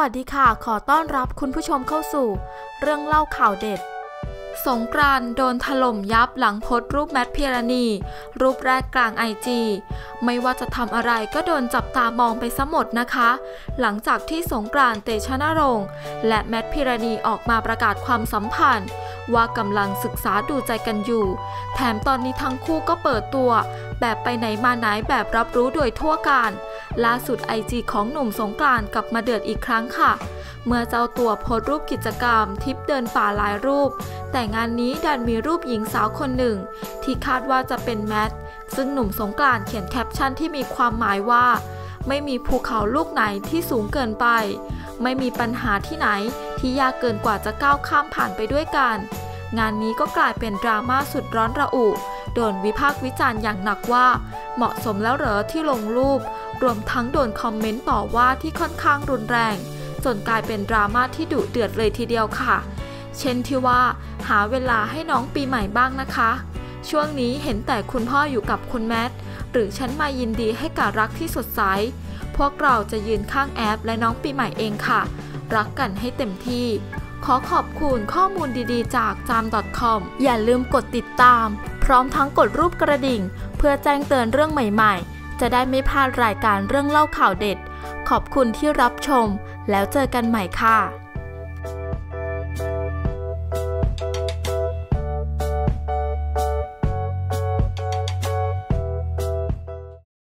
วัสดีค่ะ ขอต้อนรับคุณผู้ชมเข้าสู่ เรื่องเล่าข่าวเด็ด สงกรานต์โดนถล่มยับหลังโพสรูปแมทพิรณี รูปแรกกลางไอจีไม่ว่าจะทำอะไรก็โดนจับตามองไปซะหมดนะคะ หลังจากที่สงกรานต์เตชะนรงค์และแมทพิรณีออกมาประกาศความสัมพันธ์ ว่ากำลังศึกษาดูใจกันอยู่ แถมตอนนี้ทั้งคู่ก็เปิดตัว แบบไปไหนมาไหนแบบรับรู้โดยทั่วกันล่าสุดไอจีของหนุ่มสงกรานต์กลับมาเดือดอีกครั้งค่ะ เมื่อเจ้าตัวโพสรูปกิจกรรมทริปเดินป่าหลายรูป แต่งานนี้ดันมีรูปหญิงสาวคนหนึ่ง ที่คาดว่าจะเป็นแมทซึ่งหนุ่มสงกรานต์เขียนแคปชั่นที่มีความหมายว่า ไม่มีภูเขาลูกไหนที่สูงเกินไป ไม่มีปัญหาที่ไหนที่ยากเกินกว่าจะก้าวข้ามผ่านไปด้วยกัน งานนี้ก็กลายเป็นดราม่าสุดร้อนระอุโดนวิพากษ์วิจารณ์อย่างหนักว่า เหมาะสมแล้วเหรอที่ลงรูป รวมทั้งโดนคอมเมนต์ต่อว่าที่ค่อนข้างรุนแรง จนกลายเป็นดราม่าที่ดุเดือดเลยทีเดียวค่ะ เช่นที่ว่า หาเวลาให้น้องปีใหม่บ้างนะคะ ช่วงนี้เห็นแต่คุณพ่ออยู่กับคุณแมท หรือฉันมายินดีให้กับรักที่สดใส พวกเราจะยืนข้างแอปและน้องปีใหม่เองค่ะ รักกันให้เต็มที่ ขอขอบคุณข้อมูลดีๆ จากจาม .com อย่าลืมกดติดตาม พร้อมทั้งกดรูปกระดิ่ง เพื่อแจ้งเตือนเรื่องใหม่ๆ จะได้ไม่พลาดรายการเรื่องเล่าข่าวเด็ด ขอบคุณที่รับชม แล้วเจอกันใหม่ค่ะ